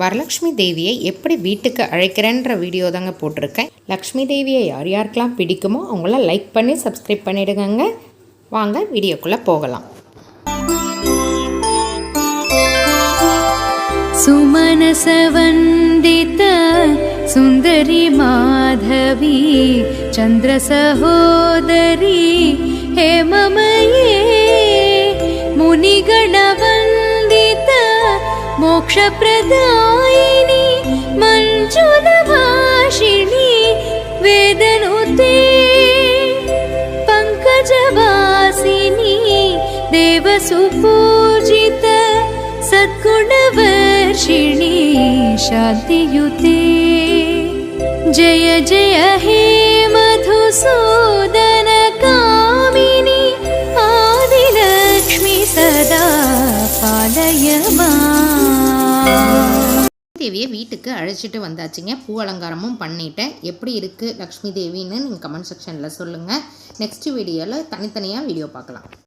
வரலக்ஷ்மி தேவியை எப்படி வீட்டுக்கு அழைக்கிறேன்ற வீடியோ தாங்க போட்டிருக்கேன். லக்ஷ்மி தேவியை யார் யாருக்கெல்லாம் பிடிக்குமோ அவங்கள லைக் பண்ணி சப்ஸ்கிரைப் பண்ணிவிடுங்க வாங்க வீடியோக்குள்ளே போகலாம். சுமனசவந்தித சுந்தரி மாதவி சந்திர சகோதரி ஹேமமயே முனிகணவ मोक्षप्रदायिनि मञ्जुलभाषिणि वेदनुते पङ्कजवासिनी देवसुपूजित सद्गुणवर्षिणि शान्तियुते। जय जय हे मधुसूदन कामिनि आदिलक्ष्मि सदा पालय माम् தேவியை வீட்டுக்கு அழைச்சிட்டு வந்தாச்சுங்க. பூ அலங்காரமும் பண்ணிட்டேன். எப்படி இருக்குது லக்ஷ்மி தேவின்னு நீங்கள் கமெண்ட் செக்ஷனில் சொல்லுங்கள் நெக்ஸ்ட் வீடியோவில் தனித்தனியாக வீடியோ பார்க்கலாம்.